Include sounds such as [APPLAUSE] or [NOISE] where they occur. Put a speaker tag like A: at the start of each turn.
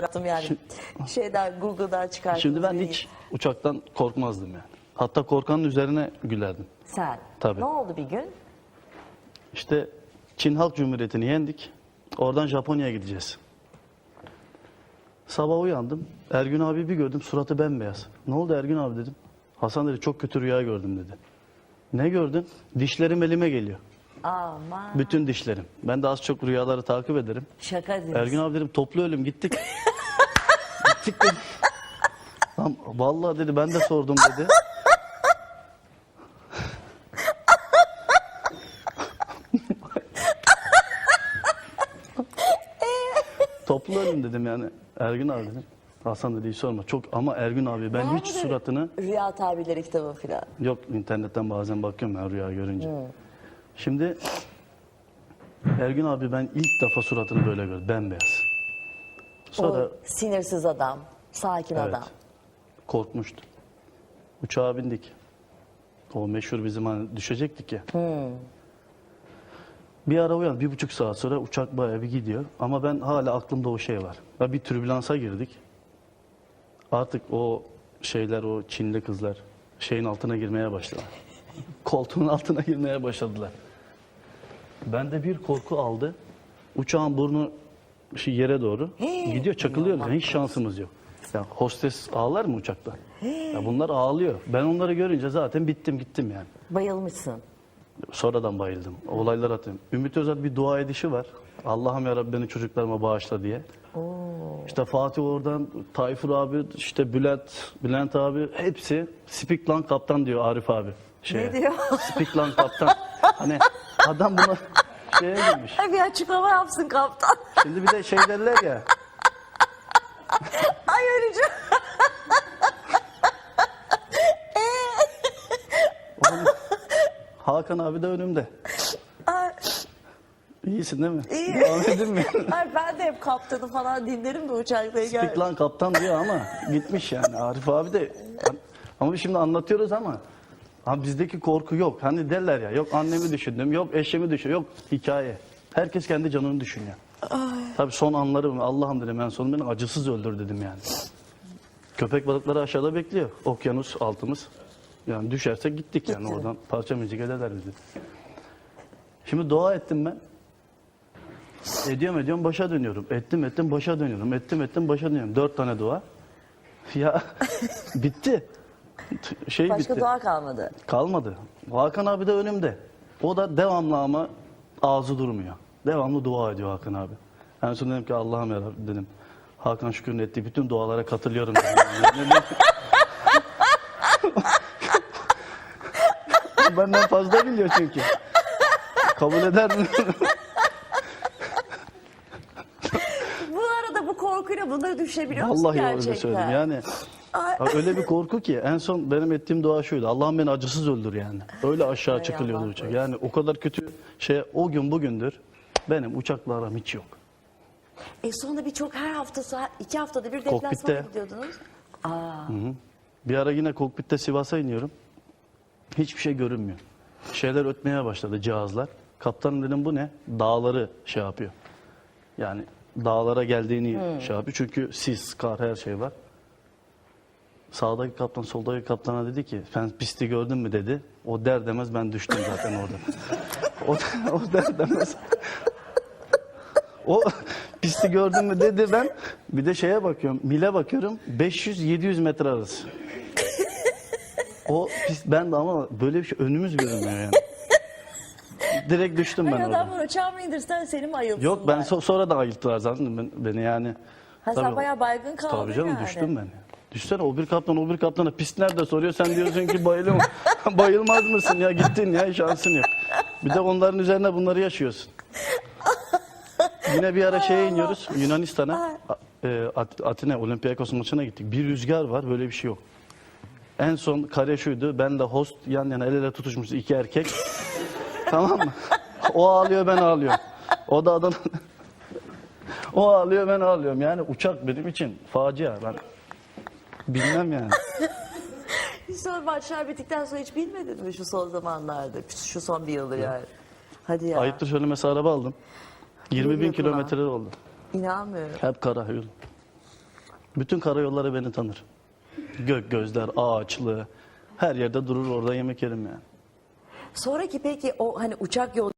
A: yaptım yani. [LAUGHS] Şeyden Google'dan çıkarttım.
B: Şimdi ben hiç uçaktan korkmazdım yani. Hatta korkanın üzerine gülerdim.
A: Sen.
B: Tabii.
A: Ne oldu bir gün?
B: İşte Çin Halk Cumhuriyeti'ni yendik. Oradan Japonya'ya gideceğiz. Sabah uyandım. Ergün abi bir gördüm suratı bembeyaz. Ne oldu Ergün abi dedim. Hasan dedi çok kötü rüya gördüm dedi. Ne gördün? Dişlerim elime geliyor.
A: Aman.
B: Bütün dişlerim. Ben de az çok rüyaları takip ederim.
A: Şaka diyorsun.
B: Ergün abi dedim toplu ölüm gittik. [LAUGHS] gittik dedim. Lan vallahi dedi ben de sordum dedi. [LAUGHS] toplu ölüm dedim yani. Ergün abi dedim. Hasan dedi hiç sorma. Çok ama Ergün abi ben
A: Var
B: hiç
A: mıdır
B: suratını
A: Rüya tabirleri kitabı filan.
B: Yok internetten bazen bakıyorum ya rüya görünce. Şimdi Ergün abi ben ilk defa suratını böyle gördüm. Bembeyaz. Sonra
A: O sinirsiz adam. Sakin
B: evet,
A: adam.
B: korkmuştu. Uçağa bindik. O meşhur bizim hani düşecektik ya. Bir ara uyan bir buçuk saat sonra uçak bayağı bir gidiyor. Ama ben hala aklımda o şey var. Ve bir türbülansa girdik. Artık o şeyler o Çinli kızlar şeyin altına girmeye başladılar. [LAUGHS] Koltuğun altına girmeye başladılar. Bende bir korku aldı. Uçağın burnu şu yere doğru gidiyor çakılıyor. Yani hiç şansımız yok. Ya hostes ağlar mı uçakta? Ya bunlar ağlıyor. Ben onları görünce zaten bittim gittim yani.
A: Bayılmışsın.
B: Sonradan bayıldım. Olaylar atıyorum. Ümit Özel bir dua edişi var. Allah'ım ya Rabbi beni çocuklarıma bağışla diye. İşte Fatih oradan, Tayfur abi, işte Bülent, Bülent abi hepsi Speak lan kaptan diyor Arif abi. Şeye.
A: Ne diyor?
B: Speak lan kaptan. [LAUGHS] Hani adam buna şeye girmiş.
A: Bir açıklama yapsın kaptan.
B: Şimdi bir de şey derler ya.
A: Ay öleceğim.
B: oğlum, Hakan abi de önümde.
A: Ay,
B: İyisin değil mi?
A: İyi.
B: Devam edeyim mi?
A: Ay ben de hep kaptanı falan dinlerim de uçaktayken.
B: Speak lan kaptan diyor ama gitmiş yani. Arif abi de ama şimdi anlatıyoruz ama ha bizdeki korku yok. Hani derler ya yok annemi düşündüm, yok eşimi düşün, yok hikaye. Herkes kendi canını düşünüyor. Tabii son anlarım Allah'ım dedim en son beni acısız öldür dedim yani. Köpek balıkları aşağıda bekliyor. Okyanus altımız. Yani düşersek gittik yani oradan parça müzik ederler bizi. Şimdi dua ettim ben. Ediyorum ediyorum başa dönüyorum. Ettim ettim başa dönüyorum. Ettim ettim başa dönüyorum. Dört tane dua. Ya [LAUGHS] bitti. Şey
A: Başka
B: bitti.
A: dua kalmadı.
B: Kalmadı. Hakan abi de önümde. O da devamlı ama ağzı durmuyor. Devamlı dua ediyor Hakan abi. En son dedim ki Allah'ım ya Rabbi dedim. Hakan Şükür'ün ettiği bütün dualara katılıyorum. [LAUGHS] Benden fazla biliyor çünkü. Kabul eder mi?
A: Bu arada bu korkuyla bunları düşebiliyor musun
B: Vallahi
A: gerçekten?
B: öyle söyledim. Yani Ya öyle bir korku ki en son benim ettiğim dua şuydu. Allah'ım beni acısız öldür yani. Öyle aşağı çıkılıyordu uçak. Yani o kadar kötü şey o gün bugündür benim uçakla aram hiç yok.
A: E sonra birçok her hafta saat iki haftada bir
B: Kokpitte.
A: deplasmana gidiyordunuz. Aa,
B: Bir ara yine kokpitte Sivas'a iniyorum. Hiçbir şey görünmüyor. Şeyler ötmeye başladı cihazlar. Kaptanım dedim bu ne? Dağları şey yapıyor. Yani dağlara geldiğini şey yapıyor. Çünkü sis, kar her şey var. Sağdaki kaptan soldaki kaptana dedi ki sen pisti gördün mü dedi. O der demez ben düştüm zaten orada. o, o der demez. O pisti gördün mü dedi ben. Bir de şeye bakıyorum. Mile bakıyorum. 500-700 metre arası. O pist ben de ama böyle bir şey önümüz görünmüyor yani. Direkt düştüm ben
A: ben
B: orada.
A: adamlar uçağı indirsen seni mi ayıltsınlar?
B: Yok ben so- sonra da ayılttılar zaten ben- beni yani.
A: Ha, sen
B: Tabii.
A: bayağı baygın kaldın
B: Tabii canım
A: yani.
B: düştüm ben. Düşsene o bir kaptan o bir kaptana pist nerede soruyor sen diyorsun ki bayılım. [LAUGHS] Bayılmaz mısın ya gittin ya şansın yok. Bir de onların üzerine bunları yaşıyorsun. Yine bir ara şeye iniyoruz Yunanistan'a. E, At- Atina Olympiakos maçına gittik. Bir rüzgar var böyle bir şey yok. En son kare şuydu. Ben de host yan yana el ele tutuşmuşuz iki erkek. [LAUGHS] tamam mı? O ağlıyor ben ağlıyorum. O da adam [LAUGHS] o ağlıyor ben ağlıyorum. Yani uçak benim için facia. Ben bilmem yani. [LAUGHS]
A: Sonra maçlar bittikten sonra hiç bilmedin mi şu son zamanlarda? Şu son bir yıldır yani. Hadi ya.
B: Ayıptır söylemesi araba aldım. 20 bin
A: biliyordun ha?
B: kilometre oldu.
A: İnanmıyorum.
B: Hep kara yol. Bütün karayolları beni tanır. Gök gözler, ağaçlı. Her yerde durur orada yemek yerim yani.
A: Sonraki peki o hani uçak yol